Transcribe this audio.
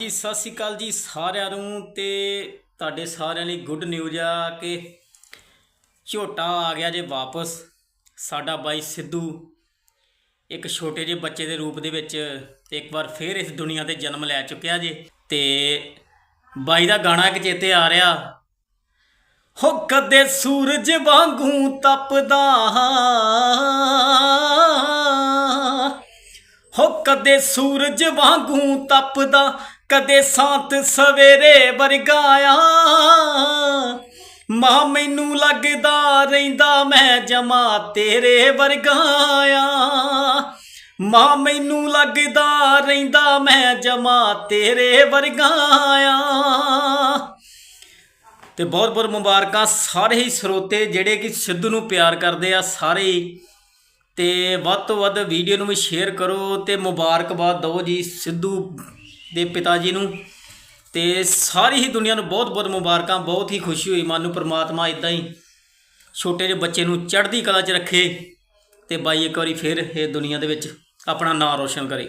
ਜੀ, ਸਤਿ ਸ਼੍ਰੀ ਅਕਾਲ ਜੀ ਸਾਰਿਆਂ ਨੂੰ ਤੇ ਤੁਹਾਡੇ ਸਾਰਿਆਂ ਲਈ ਗੁੱਡ ਨਿਊਜ਼ ਆ ਕਿ ਝੋਟਾ ਆ ਗਿਆ ਜੇ ਵਾਪਸ। ਸਾਡਾ ਬਾਈ ਸਿੱਧੂ ਇੱਕ ਛੋਟੇ ਜਿਹੇ ਬੱਚੇ ਦੇ ਰੂਪ ਦੇ ਵਿੱਚ ਇੱਕ ਵਾਰ ਫੇਰ ਇਸ ਦੁਨੀਆ ਤੇ ਜਨਮ ਲੈ ਚੁੱਕਿਆ ਜੇ ਤੇ ਬਾਈ ਦਾ ਗਾਣਾ ਇੱਕ ਚੇਤੇ ਆ ਰਿਹਾ, ਹੋ ਕਦੇ ਸੂਰਜ ਵਾਂਗੂ ਤਪਦਾ ਹੋ ਕਦੇ ਸੂਰਜ ਵਾਂਗੂ ਤਪਦਾ ਕਦੇ ਸਾਤ ਸਵੇਰੇ ਵਰਗਾਇਆ ਮਾਂ, ਮੈਨੂੰ ਲੱਗਦਾ ਰਹਿੰਦਾ ਮੈਂ ਜਮਾ ਤੇਰੇ ਵਰਗਾਇਆ ਮਾਂ, ਮੈਨੂੰ ਲੱਗਦਾ ਰਹਿੰਦਾ ਮੈਂ ਜਮਾ ਤੇਰੇ ਵਰਗਾਇਆ ਤੇ ਬਹੁਤ ਬਹੁਤ ਮੁਬਾਰਕਾਂ ਸਾਰੇ ਹੀ ਸਰੋਤੇ ਜਿਹੜੇ ਕਿ ਸਿੱਧੂ ਨੂੰ ਪਿਆਰ ਕਰਦੇ ਆ, ਸਾਰੇ ਹੀ। ਤੇ ਵੱਧ ਤੋਂ ਵੱਧ ਵੀਡੀਓ ਨੂੰ ਵੀ ਸ਼ੇਅਰ ਕਰੋ ਤੇ ਮੁਬਾਰਕਬਾਦ ਦਿਓ ਜੀ ਸਿੱਧੂ ਦੇ ਪਿਤਾ ਜੀ ਨੂੰ। ਤੇ ਸਾਰੀ ਹੀ ਦੁਨੀਆ ਨੂੰ ਬਹੁਤ ਬਹੁਤ ਮੁਬਾਰਕਾਂ, ਬਹੁਤ ਹੀ ਖੁਸ਼ੀ ਹੋਈ ਮਨ ਨੂੰ ਪ੍ਰਮਾਤਮਾ ਇਦਾਂ ਹੀ ਛੋਟੇ ਜਿਹੇ ਬੱਚੇ ਨੂੰ ਚੜ੍ਹਦੀ ਕਲਾ 'ਚ ਰੱਖੇ ਤੇ ਬਾਈ ਇੱਕ ਵਾਰੀ ਫਿਰ ਇਹ ਦੁਨੀਆ ਦੇ ਵਿੱਚ ਆਪਣਾ ਨਾਮ ਰੋਸ਼ਨ ਕਰੇ।